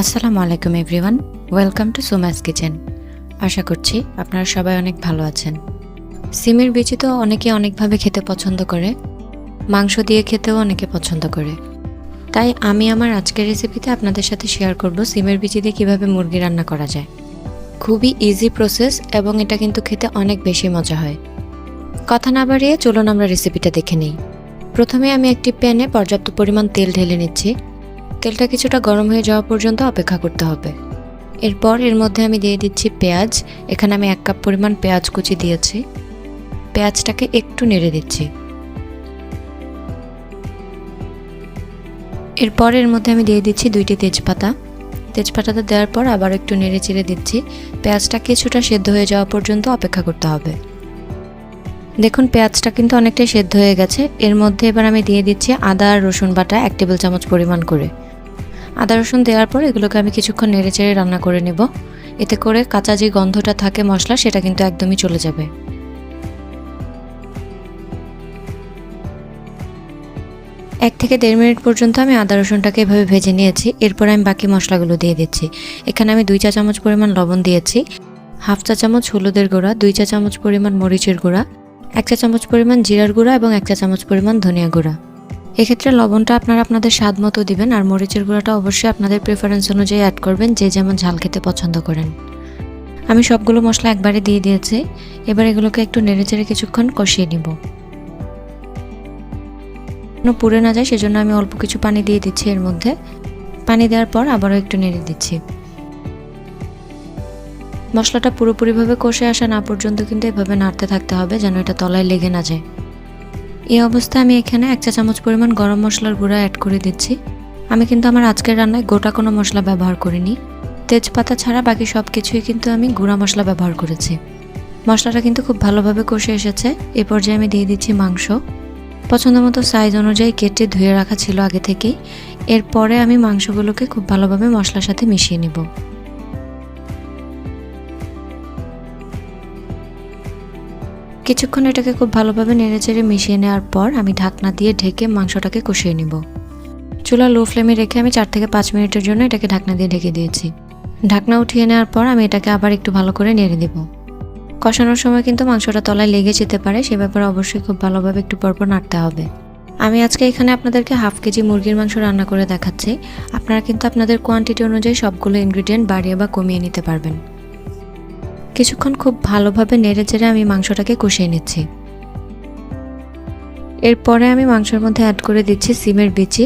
আসসালামু আলাইকুম everyone, welcome to Soma's kitchen. আশা করছি আপনারা সবাই অনেক ভালো আছেন। সিমের বিচি তো অনেকে অনেকভাবে খেতে পছন্দ করে, মাংস দিয়ে খেতেও অনেকে পছন্দ করে। তাই আমি আমার আজকের রেসিপিতে আপনাদের সাথে শেয়ার করব সিমের বিচি দিয়ে কীভাবে মুরগি রান্না করা যায়। খুবই ইজি প্রসেস এবং এটা কিন্তু খেতে অনেক বেশি মজা হয়। কথা না বাড়িয়ে চলুন আমরা রেসিপিটা দেখে নিই। প্রথমে আমি একটি প্যানে পর্যাপ্ত পরিমাণ তেল ঢেলে নিচ্ছি। তেলটা কিছুটা গরম হয়ে যাওয়া পর্যন্ত অপেক্ষা করতে হবে। এরপর এর মধ্যে আমি দিয়ে দিচ্ছি পেঁয়াজ। এখানে আমি এক কাপ পরিমাণ পেঁয়াজ কুচি দিয়েছি। পেঁয়াজটাকে একটু নেড়ে দিচ্ছি। এরপর এর মধ্যে আমি দিয়ে দিচ্ছি দুইটি তেজপাতা। তেজপাতাটা দেওয়ার পর আবার একটু নেড়ে চেড়ে দিচ্ছি। পেঁয়াজটা কিছুটা সেদ্ধ হয়ে যাওয়া পর্যন্ত অপেক্ষা করতে হবে। দেখুন, পেঁয়াজটা কিন্তু অনেকটাই সেদ্ধ হয়ে গেছে। এর মধ্যে এবার আমি দিয়ে দিচ্ছি আদা আর রসুন বাটা এক টেবিল চামচ পরিমাণ করে। আদা রসুন দেওয়ার পর এগুলোকে আমি কিছুক্ষণ নেড়ে চেড়ে রান্না করে নেব। এতে করে কাঁচা যে গন্ধটা থাকে মশলা সেটা কিন্তু একদমই চলে যাবে। এক থেকে দেড় মিনিট পর্যন্ত আমি আদা রসুনটাকে এভাবে ভেজে নিয়েছি। এরপর আমি বাকি মশলাগুলো দিয়ে দিচ্ছি। এখানে আমি দুই চা চামচ পরিমাণ লবণ দিয়েছি, হাফ চা চামচ হলুদের গুঁড়া, দুই চা চামচ পরিমাণ মরিচের গুঁড়া, এক চা চামচ পরিমাণ জিরার গুঁড়া এবং এক চা চামচ পরিমাণ ধনিয়া গুঁড়া। এক্ষেত্রে লবণটা আপনারা আপনাদের স্বাদ মতো দিবেন আর মরিচের গুঁড়াটা অবশ্যই আপনাদের প্রেফারেন্স অনুযায়ী অ্যাড করবেন, যে যেমন ঝাল খেতে পছন্দ করেন। আমি সবগুলো মশলা একবারে দিয়ে দিয়েছি। এবার এগুলোকে একটু নেড়েচেড়ে কিছুক্ষণ কষিয়ে নিব। পুড়ে না যায়, সেজন্য আমি অল্প কিছু পানি দিয়ে দিচ্ছি এর মধ্যে। পানি দেওয়ার পর আবারও একটু নেড়ে দিচ্ছি। মশলাটা পুরোপুরিভাবে কষে আসা না পর্যন্ত কিন্তু এভাবে নাড়তে থাকতে হবে, যেন এটা তলায় লেগে না যায়। এই অবস্থায় আমি এখানে এক চা চামচ পরিমাণ গরম মশলার গুঁড়া অ্যাড করে দিচ্ছি। আমি কিন্তু আমার আজকের রান্নায় গোটা কোনো মশলা ব্যবহার করিনি। তেজপাতা ছাড়া বাকি সব কিছুই কিন্তু আমি গুঁড়া মশলা ব্যবহার করেছি। মশলাটা কিন্তু খুব ভালোভাবে কষে এসেছে। এ পর্যায়ে আমি দিয়ে দিচ্ছি মাংস। পছন্দ মতো সাইজ অনুযায়ী কেটে ধুয়ে রাখা ছিল আগে থেকেই। এরপরে আমি মাংসগুলোকে খুব ভালোভাবে মশলার সাথে মিশিয়ে নেব। কিছুক্ষণ এটাকে খুব ভালোভাবে নেড়েচেড়ে মিশিয়ে নেওয়ার পর আমি ঢাকনা দিয়ে ঢেকে মাংসটাকে কষিয়ে নিব। চুলা লো ফ্লেমে রেখে আমি চার থেকে পাঁচ মিনিটের জন্য এটাকে ঢাকনা দিয়ে ঢেকে দিয়েছি। ঢাকনা উঠিয়ে নেওয়ার পর আমি এটাকে আবার একটু ভালো করে নেড়ে দেব। কষানোর সময় কিন্তু মাংসটা তলায় লেগে যেতে পারে, সে ব্যাপারে অবশ্যই খুব ভালোভাবে একটু পরপর নাড়তে হবে। আমি আজকে এখানে আপনাদেরকে হাফ কেজি মুরগির মাংস রান্না করে দেখাচ্ছি। আপনারা কিন্তু আপনাদের কোয়ান্টিটি অনুযায়ী সবগুলো ইনগ্রিডিয়েন্ট বাড়িয়ে বা কমিয়ে নিতে পারবেন। কিছুক্ষণ খুব ভালোভাবে নেড়ে চেড়ে আমি মাংসটাকে কষিয়ে নিচ্ছি। এরপরে আমি মাংসের মধ্যে অ্যাড করে দিচ্ছি সিমের বিচি।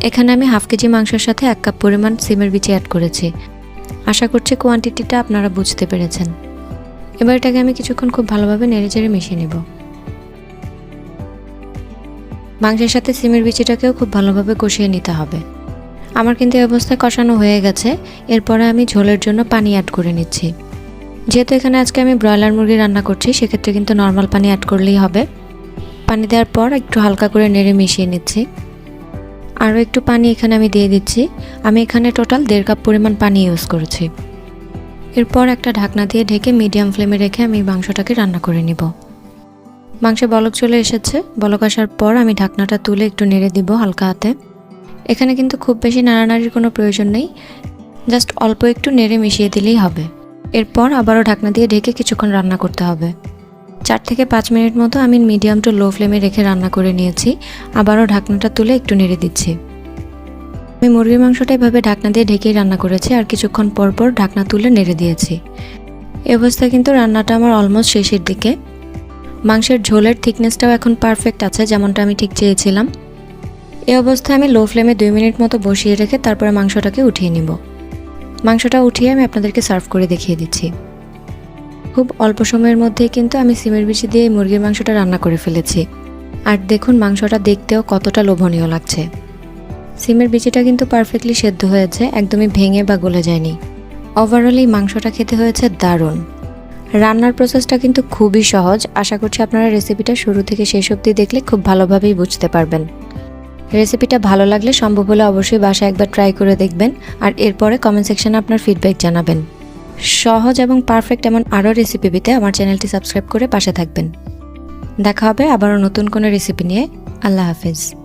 এখানে আমি হাফ কেজি মাংসের সাথে এক কাপ পরিমাণ সিমের বিচি অ্যাড করেছি। আশা করছি কোয়ান্টিটিটা আপনারা বুঝতে পেরেছেন। এবার এটাকে আমি কিছুক্ষণ খুব ভালোভাবে নেড়ে চেড়ে মিশিয়ে নেব। মাংসের সাথে সিমের বিচিটাকেও খুব ভালোভাবে কষিয়ে নিতে হবে। আমার কিন্তু এই অবস্থায় কষানো হয়ে গেছে। এরপরে আমি ঝোলের জন্য পানি অ্যাড করে নিচ্ছি। যেহেতু এখানে আজকে আমি ব্রয়লার মুরগি রান্না করছি, সেক্ষেত্রে কিন্তু নর্মাল পানি অ্যাড করলেই হবে। পানি দেওয়ার পর একটু হালকা করে নেড়ে মিশিয়ে নিচ্ছি। আরও একটু পানি এখানে আমি দিয়ে দিচ্ছি। আমি এখানে টোটাল দেড় কাপ পরিমাণ পানি ইউজ করেছি। এরপর একটা ঢাকনা দিয়ে ঢেকে মিডিয়াম ফ্লেমে রেখে আমি মাংসটাকে রান্না করে নিব। মাংসে বলক চলে এসেছে। বলক আসার পর আমি ঢাকনাটা তুলে একটু নেড়ে দিব হালকা হাতে। এখানে কিন্তু খুব বেশি নাড়ানাড়ির কোনো প্রয়োজন নেই। জাস্ট অল্প একটু নেড়ে মিশিয়ে দিলেই হবে। এরপর আবারও ঢাকনা দিয়ে ঢেকে কিছুক্ষণ রান্না করতে হবে। চার থেকে পাঁচ মিনিট মতো আমি মিডিয়াম টু লো ফ্লেমে রেখে রান্না করে নিয়েছি। আবারও ঢাকনাটা তুলে একটু নেড়ে দিচ্ছি। আমি মুরগির মাংসটা এভাবে ঢাকনা দিয়ে ঢেকেই রান্না করেছি আর কিছুক্ষণ পর পর ঢাকনা তুলে নেড়ে দিয়েছি। এ অবস্থায় কিন্তু রান্নাটা আমার অলমোস্ট শেষের দিকে। মাংসের ঝোলের থিকনেসটাও এখন পারফেক্ট আছে, যেমনটা আমি ঠিক চেয়েছিলাম। এই অবস্থায় আমি লো ফ্লেমে দুই মিনিট মতো বসিয়ে রেখে তারপরে মাংসটাকে উঠিয়ে নিব। মাংসটা উঠিয়ে আমি আপনাদেরকে সার্ভ করে দেখিয়ে দিচ্ছি। খুব অল্প সময়ের মধ্যেই কিন্তু আমি সিমের বিচি দিয়ে মুরগির মাংসটা রান্না করে ফেলেছি। আর দেখুন মাংসটা দেখতেও কতটা লোভনীয় লাগছে। সিমের বিচিটা কিন্তু পারফেক্টলি সেদ্ধ হয়েছে, একদমই ভেঙে বা গলে যায়নি। ওভারঅল এই মাংসটা খেতে হয়েছে দারুণ। রান্নার প্রসেসটা কিন্তু খুবই সহজ। আশা করছি আপনারা রেসিপিটা শুরু থেকে শেষ অবধি দেখলে খুব ভালোভাবেই বুঝতে পারবেন। রেসিপিটা ভালো লাগলে সম্ভব হলে অবশ্যই বাসায় একবার ট্রাই করে দেখবেন। আর এরপরে কমেন্ট সেকশানে আপনার ফিডব্যাক জানাবেন। সহজ এবং পারফেক্ট এমন আরও রেসিপি পেতে আমার চ্যানেলটি সাবস্ক্রাইব করে পাশে থাকবেন। দেখা হবে আবারও নতুন কোনো রেসিপি নিয়ে। আল্লাহ হাফিজ।